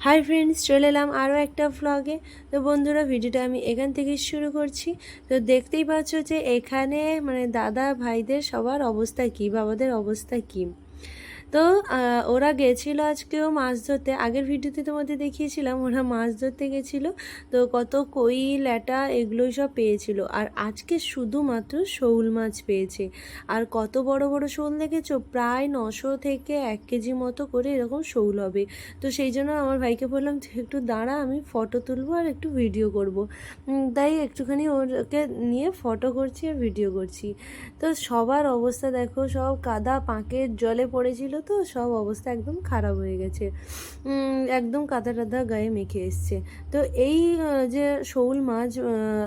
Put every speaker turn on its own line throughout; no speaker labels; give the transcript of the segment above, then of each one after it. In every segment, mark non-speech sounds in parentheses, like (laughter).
Hi friends চলে এলাম আরও একটা ভ্লগে তো বন্ধুরা ভিডিওটা আমি এখান থেকে শুরু করছি। তো দেখতেই পাচ্ছ যে এখানে মানে দাদা ভাইদের সবার অবস্থা কী বাবাদের অবস্থা কী। তো ওরা গেছিল আজকেও মাছ ধরতে। আগের ভিডিওতে তোমাদের দেখিয়েছিলাম, ওরা মাছ ধরতে গেছিল। তো কত কই, ল্যাটা এগুলোই সব পেয়েছিল। আর আজকে শুধুমাত্র শৌল মাছ পেয়েছে। আর কত বড় বড় শোল দেখেছ? প্রায় নশো থেকে এক কেজি মতো করে এরকম শৌল হবে। তো সেই জন্য আমার ভাইকে বললাম, "তুই একটু দাঁড়া, আমি ফটো তুলবো আর একটু ভিডিও করব। তাই একটুখানি ওকে নিয়ে ফটো করছি আর ভিডিও করছি। তো সবার অবস্থা দেখো, সব কাদা পাঁকের জলে পড়েছিল। তো, সব অবস্থা একদম খারাপ হয়ে গেছে। একদম কাদা টাদা গায়ে মেখে এসছে। তো এই যে শৌল মাছ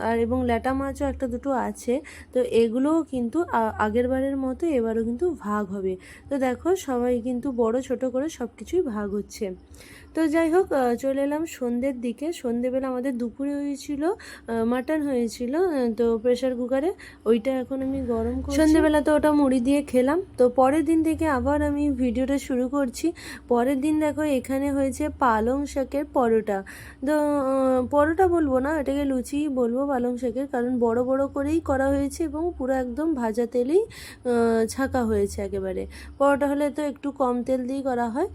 আর এবং ল্যাটা মাছও একটা দুটো আছে, তো এগুলোও কিন্তু আগের বারের মতো এবারও কিন্তু ভাগ হবে। তো দেখো, সবাই কিন্তু বড় ছোট করে সব কিছুই ভাগ হচ্ছে। তো যাই হোক চলে এলাম সন্ধ্যের দিকে। সন্ধ্যেবেলা আমাদের দুপুরে হয়েছিল মাটন হয়েছিল তো প্রেশার কুকারে ওইটা এখন আমি গরম সন্ধ্যেবেলা তো ওটা মুড়ি দিয়ে খেলাম। তো পরের দিন থেকে আবার আমি ভিডিওটা শুরু করছি। পরের দিন দেখো এখানে হয়েছে পালং শাকের পরোটা। তো পরোটা বলব না এটাকে লুচি বলব পালং শাকের কারণ বড় বড় করেই করা হয়েছে এবং পুরো একদম ভাজা তেলেই ছাকা হয়েছে একেবারে। পরোটা হলে তো একটু কম তেল দিয়েই করা হয়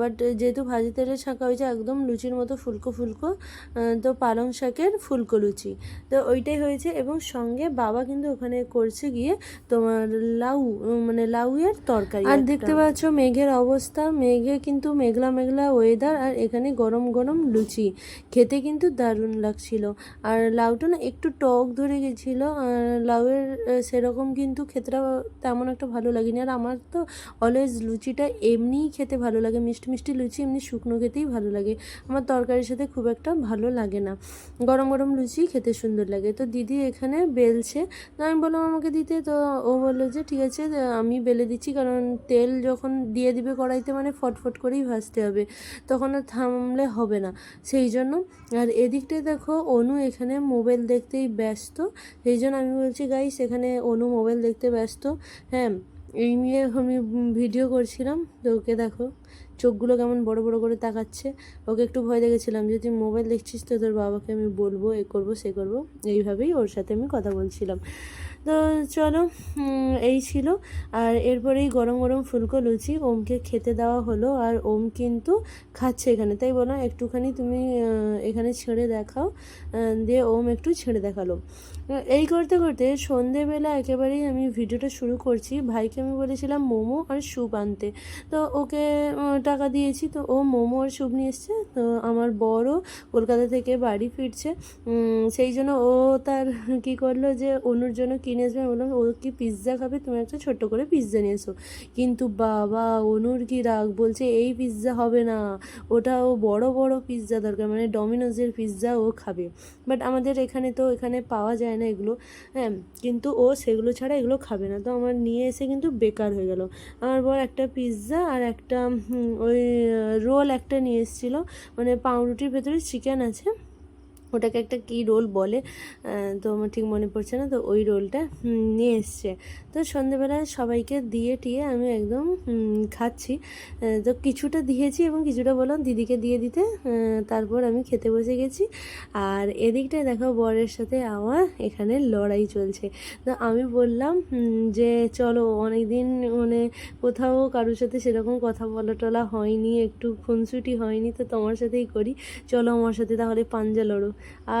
বাট যেহেতু ভাজা তেলে ছাঁকা হয়েছে একদম লুচির মতো ফুলকো ফুলকো তো পালং শাকের ফুলকো লুচি। তো ওইটাই হয়েছে এবং সঙ্গে বাবা কিন্তু ওখানে করছে গিয়ে তোমার লাউ মানে লাউয়ের তরকারি আর দেখতে পাচ্ছ মেঘের অবস্থা, মেঘে কিন্তু মেঘলা মেঘলা ওয়েদার আর এখানে গরম গরম লুচি। খেতে কিন্তু দারুণ লাগছিল। আর লাউটা না একটু টক ধরে গেছিল, আর লাউয়ের সেরকম কিন্তু খেতেটা তেমন একটা ভালো লাগেনি। আর আমার তো অলওয়েজ লুচিটা এমনিই খেতে ভালো লাগে। মিষ্টি মিষ্টি লুচি এমনি শুকনো খেতেই ভালো লাগে। আমার তরকারির সাথে খুব একটা ভালো লাগে না। গরম গরম লুচি খেতে সুন্দর লাগে। তো দিদি এখানে বেলছে। তো আমি বললাম, আমাকে দিতে। তো ও বলল যে, ঠিক আছে, আমি বেলে দিচ্ছি। কারণ তেল যখন দিয়ে দিবে কড়াইতে মানে ফটফট করেই ভাজতে হবে, তখন আর থামলে হবে না। সেই জন্য, আর এদিকটায় দেখো অনু এখানে মোবাইল দেখতেই ব্যস্ত। সেই জন্য আমি বলছি, গাইস, এখানে অনু মোবাইল দেখতে ব্যস্ত। হ্যাঁ এই নিয়ে আমি ভিডিও করছিলাম। তো ওকে দেখো, চোখগুলো কেমন বড় বড় করে তাকাচ্ছে। ওকে একটু ভয় দেখেছিলাম যে, তুই মোবাইল দেখছিস তো? তোর বাবাকে আমি বলব, এ করব, সে করব। এইভাবেই ওর সাথে আমি কথা বলছিলাম। তো চলো এই ছিল। আর এরপরেই গরম গরম ফুলকো লুচি ওমকে খেতে দেওয়া হলো। আর ওম কিন্তু খাচ্ছে এখানে। তাই বলো, একটুখানি তুমি এখানে ছেড়ে দেখাও দিয়ে ওম একটু ছেড়ে দেখাল। এই করতে করতে সন্ধেবেলা একেবারেই আমি ভিডিওটা শুরু করছি। ভাইকে আমি বলেছিলাম মোমো আর স্যুপ আনতে। তো ওকে টাকা দিয়েছি। তো ও মোমো আর স্যুপ নিয়ে এসছে। তো আমার বড় কলকাতা থেকে বাড়ি ফিরছে। সেই জন্য ও তার কি করল যে অনুর জন্য কিনে আসবে আমি বললাম ও কি পিৎজা খাবে? তুমি একটা ছোট্ট করে পিৎজা নিয়ে এসো কিন্তু বাবা, অনুর কি রাগ? বলছে, এই পিৎজা হবে না। ওটা ও বড় বড় পিৎজা দরকার মানে ডমিনোজের পিৎজা ও খাবে। বাট আমাদের এখানে তো এখানে পাওয়া যায় না এগুলো। হ্যাঁ কিন্তু ও সেগুলো ছাড়া এগুলো খাবে না। তো আমার নিয়ে এসে কিন্তু বেকার হয়ে গেল। আমার বর একটা পিৎজা আর একটা ওই রোল একটা নিয়ে এসেছিল। মানে পাউরুটির ভেতরে চিকেন আছে। ওটাকে একটা কী রোল বলে? তো আমার ঠিক মনে পড়ছে না, তো ওই রোলটা নিয়ে এসছে। তো সন্ধেবেলায় সবাইকে দিয়ে টিয়ে আমি একদম খাচ্ছি। তো কিছুটা দিয়েছি এবং কিছুটা বললাম, দিদিকে দিয়ে দিতে। তারপর আমি খেতে বসে গেছি। আর এদিকটায় দেখো, বরের সাথে আমার এখানে লড়াই চলছে। তো আমি বললাম যে চলো অনেক দিন মানে কোথাও কারোর সাথে সেরকম কথা বলা টলা হয়নি, একটু খুনসুটি হয়নি, তো তোমার সাথেই করি। চলো আমার সাথে তাহলে পাঞ্জা লড়ো।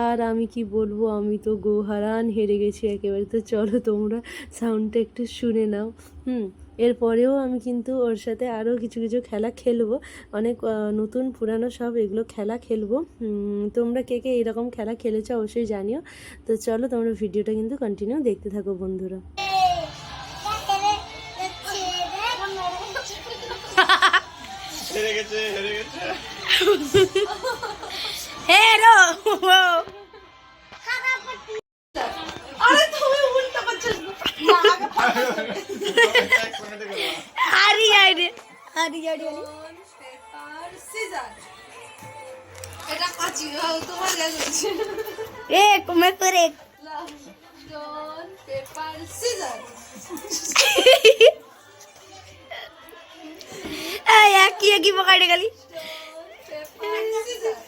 আর আমি কি বলব আমি তো গোহারান হেরে গেছি একেবারে। তো চলো তোমরা সাউন্ডটা একটু শুনে নাও। হুম এরপরেও আমি কিন্তু ওর সাথে আরও কিছু কিছু খেলা খেলব। অনেক নতুন পুরানো সব এগুলো খেলা খেলব। তোমরা কে কে এরকম খেলা খেলেছো অবশ্যই জানিও। তো চলো তোমরা ভিডিওটা কিন্তু কন্টিনিউ দেখতে থাকো বন্ধুরা।
হেরে গেছে হেরে গেছে। (laughs)
হেরো!
আরে তুমি উল্টা করছিস
হারি আইরে হারি আইরে
পেপার সিজার এটা কাচি ও তোমার লাগছে
এক মে পর এক
স্টোন পেপার সিজার
এই একই একই পকাড়ে গেলি
পেপার সিজার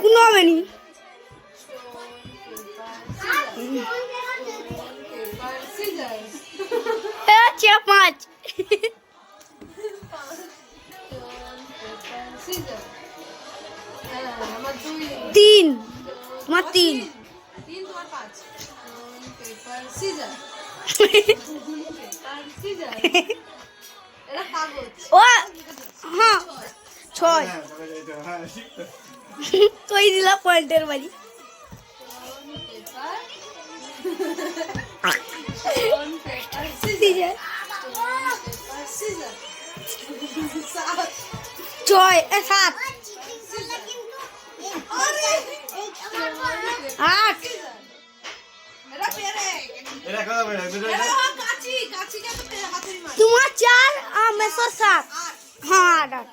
কোনো হবে নি। আচ্ছা পাঁচ। তিন। তোমার তিন
তিন তোমার পাঁচ।
ও হ্যাঁ ছয় কই দিলা পয়েন্টের বাড়ি ছয় সাত আট তোমার চার আর মেসো
সাত
হ্যাঁ আট। আট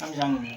আমি জানি